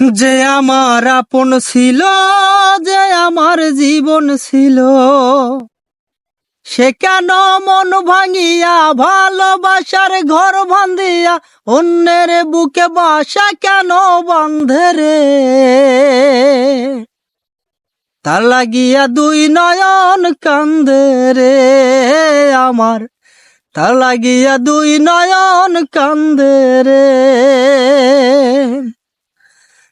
যে আমার আপন ছিল, যে আমার জীবন ছিল, সে কেন মন ভাঙিয়া ভালোবাসার ঘর বান্ধিয়া অন্যের বুকে বাসা কেন বান্ধে রে? তার লাগিয়া দুই নয়ন কান্দে রে আমার। তার লাগিয়া দুই নয়ন কান্দে রে।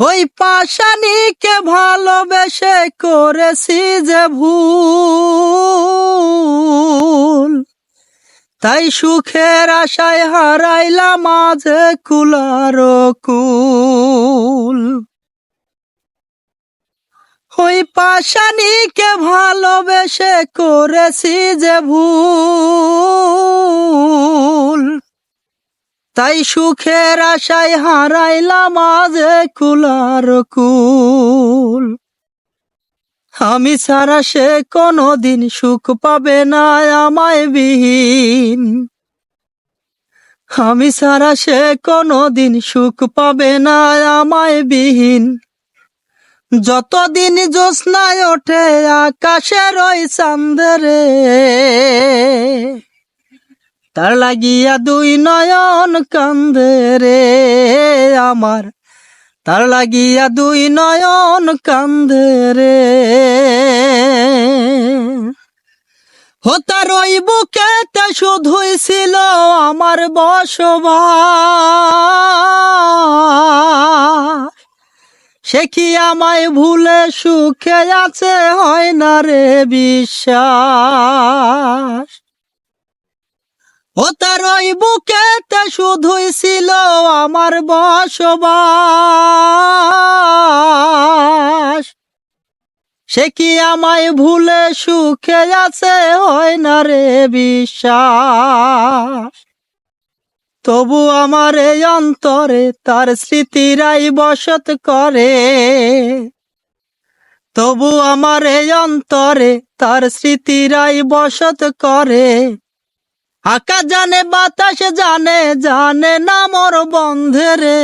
ওই পাশানিকে ভালোবেসে করেছি যে ভুল। তাই সুখের আশায় হারাইলাম মাঝে কুলার কুল। ওই পাশানিকে ভালোবেসে করেছি যে ভুল। তাই সুখের আশায় হারাইলাম আজে কুলার কুল। আমি ছাড়া সে কোনোদিন সুখ পাবে না আমায় বিহীন। আমি ছাড়া সে কোনোদিন সুখ পাবে না আমায় বিহীন। যতদিন জ্যোৎস্নায় ওঠে আকাশের ওই চান্দরে তার লাগিয়া দুই নয়ন কান্দে রে আমার। তার লাগিয়া দুই নয়ন কান্দে রে। ও তার ওই বুকেতে শুধুই ছিল আমার বসবাস। সে কি আমায় ভুলে সুখে আছে হয় না রে বিশ্বাস? ও তার ওই বুকেতে শুধুই ছিল আমার বসবাস। সে কি আমায় ভুলে সুখে আছে? হয় না রে বিশ্বাস। তবু আমার এই অন্তরে তার স্মৃতিরাই বসত করে। তবু আমার এই অন্তরে তার স্মৃতিরাই বসত করে। আকাশ জানে, বাতাস জানে জানে না মোর বন্ধে রে।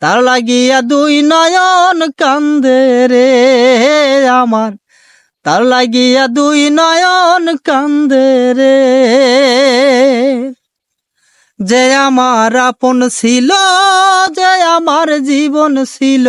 তার লাগিয়া দুই নয়ন কান্দে রে আমার। তার লাগিয়া দুই নয়ন কান্দে রে। যে আমার আপন ছিল, যে আমার জীবন ছিল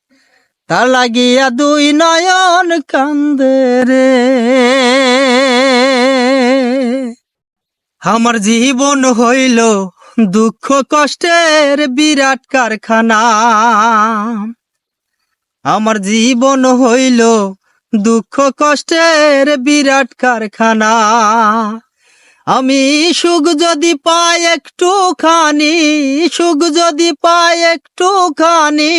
তার লাগিয়া দুই নয়ন কান্দে রে। আমার জীবন হইল দুঃখ কষ্টের বিরাট কারখানা। আমার জীবন হইল দুঃখ কষ্টের বিরাট কারখানা। আমি সুখ যদি পাই একটু খানি সুখ যদি পাই একটু খানি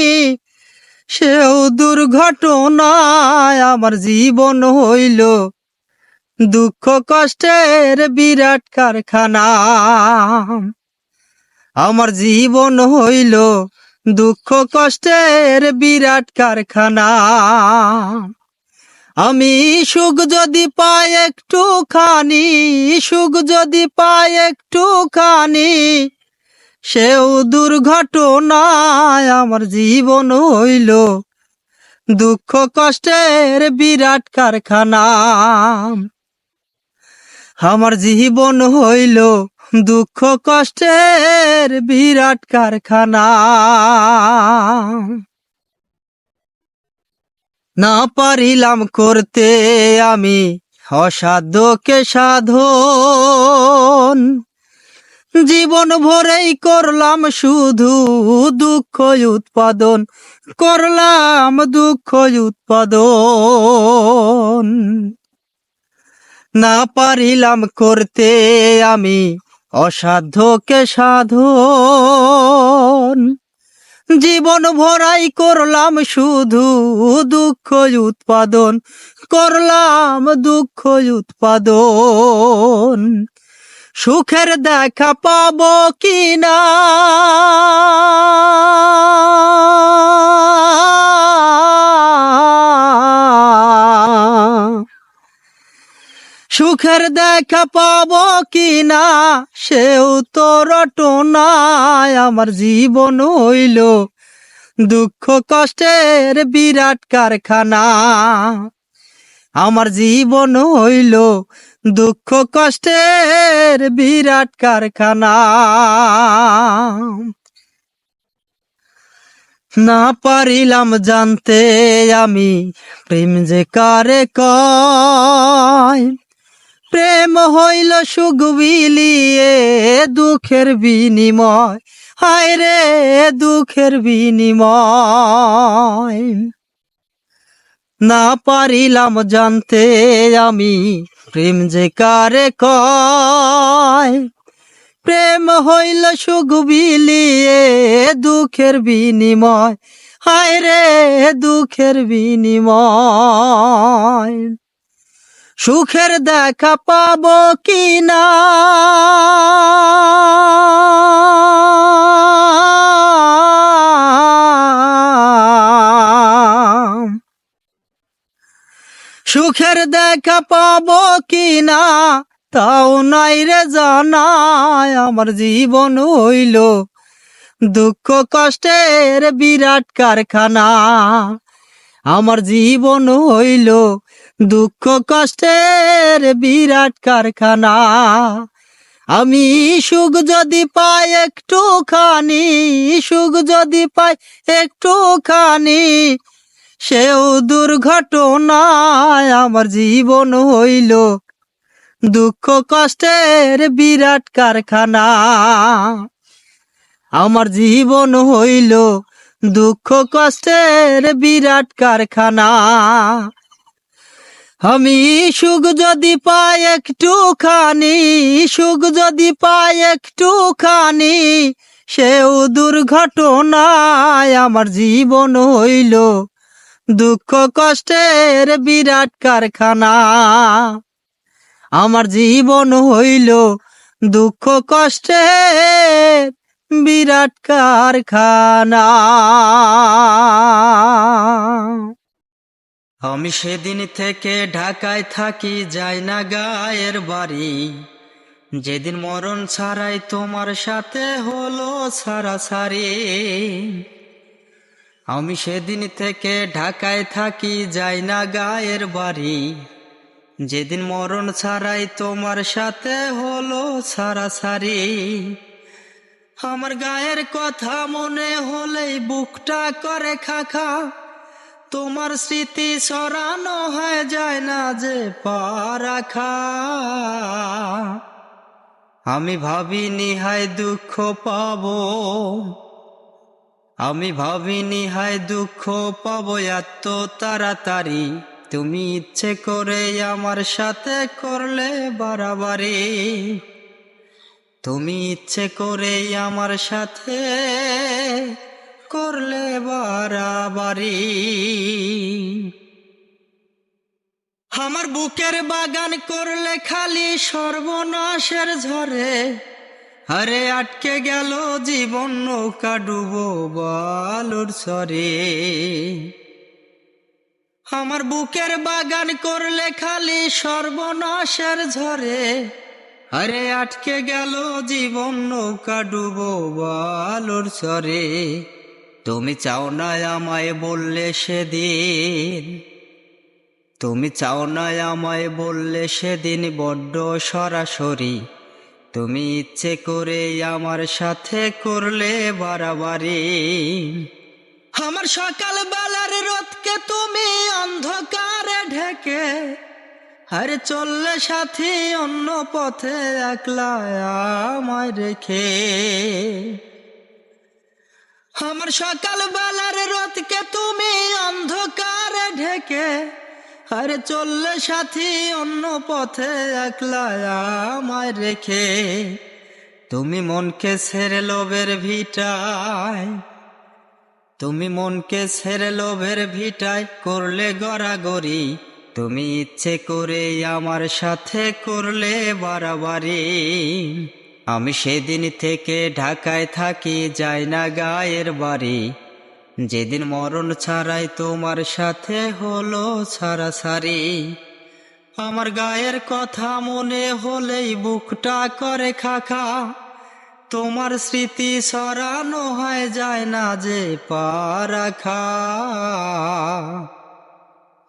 সেও দুর্ঘটনায় আমার জীবন হইল। দুঃখ কষ্টের বিরাট কারখানা। আমার জীবন হইল দুঃখ কষ্টের বিরাট কারখানা। আমি সুখ যদি পাই একটু খানি সুখ যদি পাই একটু খানি সেও দুর্ঘটনায় আমার জীবন হইল। দুঃখ কষ্টের বিরাট কারখানা। আমার জীবন হইল দুঃখ কষ্টের বিরাট কারখানা। না পারিলাম করতে আমি অসাধ্যকে সাধন। জীবন ভরেই করলাম শুধু দুঃখ উৎপাদন, করলাম দুঃখ উৎপাদন। না পারিলাম করতে আমি অসাধ্যকে সাধন। জীবন ভরাই করলাম শুধু দুঃখ উৎপাদন, করলাম দুঃখ উৎপাদন। সুখের দেখা পাবো কিনা? সুখের দেখা পাবো কিনা? সেও তো রটনায় আমার জীবন হইল। দুঃখ কষ্টের বিরাট কারখানা আমার জীবন হইল। দুঃখ কষ্টের বিরাট কারখানা। না পারিলাম জানতে আমি প্রেম যে কারে কয়। প্রেম হইল সুখ বিলিয়ে, দুঃখের বিনিময়। হায় রে দুঃখের বিনিময়। না পারিলাম জানতে আমি। প্রেম যে কারে কয়? প্রেম হইল সুখ বিলিয়ে, দুঃখের বিনিময়। হায় রে, দুঃখের বিনিময়। সুখের দেখা পাবো কিনা সুখের দেখা পাবো কিনা, তাও নাই রে জানায় আমার জীবন হইল দুঃখ কষ্টের বিরাট কারখানা। আমার জীবন হইল দুঃখ কষ্টের বিরাট কারখানা। আমি সুখ যদি পাই একটু খানি সুখ যদি পাই একটু খানি সেও দুর্ঘটনায় আমার জীবন হইল। দুঃখ কষ্টের বিরাট কারখানা। আমার জীবন হইল। দুঃখ কষ্টের বিরাট কারখানা। আমি সুখ যদি পাই একটু খানি সুখ যদি পাই একটু খানি সেও দুর্ঘটনায় আমার জীবন হইল। দুঃখ কষ্টের বিরাট কারখানা। আমার জীবন হইল দুঃখ কষ্টের বিরাট কারখানা। আমি সেদিন থেকে ঢাকায় থাকি, যাই না গায়ের বাড়ি। যেদিন মরণ ছাড়াই তোমার সাথে হলো সারাসারি। আমি সেদিন থেকে ঢাকায় থাকি, যাই না গায়ের বাড়ি। যেদিন মরণ ছাড়াই তোমার সাথে হলো সারাসারি আমার গায়ের কথা মনে হলেই বুকটা করে খাখা। তোমার স্মৃতি সরানো হয়ে যায় না যে পারাখা। আমি ভাবিনি হায় দুঃখ পাবো। আমি ভাবিনি, হায় দুঃখ পাবো এত তাড়াতাড়ি। তুমি ইচ্ছে করে আমার সাথে করলে বাড়াবাড়ি। তুমি ইচ্ছে করে আমার সাথে করলে বাড়াবাড়ি। আমার বুকের বাগান করলে খালি সর্বনাশের ঝরে আরে আটকে গেল জীবন নৌকা ডুবো বালুর সরে আমার বুকের বাগান করলে খালি সর্বনাশের ঝরে। আরে আটকে গেল জীবন নৌকা ডুবো বালুর সরে তুমি চাও না আমায় বললে সেদিন। তুমি চাও না আমায় বললে সেদিন বড্ড সরাসরি। তুমি ইচ্ছে করে আমার সাথে করলে বাড়াবাড়ি। আমার সকাল বেলার রথকে তুমি অন্ধকারে ঢেকে আরে চললে সাথী অন্য পথে একলা আমায় রেখে। আমার সকাল বেলার রথকে তুমি অন্ধকারে ঢেকে আরে চললে সাথী অন্য পথে একলা আমায় রেখে। তুমি মনকে ছেড়ে লোভের ভিটায়, তুমি মনকে ছেড়ে লোভের ভিটায় করলে গড়াগড়ি, তুমি ইচ্ছে করে আমার সাথে করলে বাড়াবাড়ি। আমি সেদিন থেকে ঢাকায় থাকি, যাই না গায়ের বাড়ি। যেদিন মরণ ছাড়াই তোমার সাথে হলো ছাড়া সারি আমার গায়ের কথা মনে হলেই বুকটা করে খাখা। তোমার স্মৃতি সরানো হয় যায় না যে পারাখা।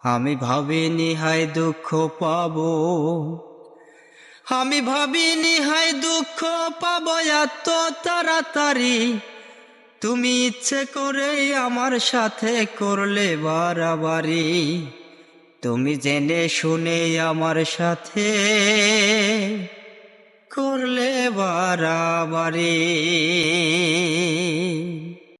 আমি ভাবিনি হাই দুঃখ পাবো। আমি ভাবিনি হাই দুঃখ পাবো এত তাড়াতাড়ি। তুমি ইচ্ছে করে আমার সাথে করলে বাড়াবাড়ি। তুমি জেনে শুনে আমার সাথে করলে বাড়াবাড়ি।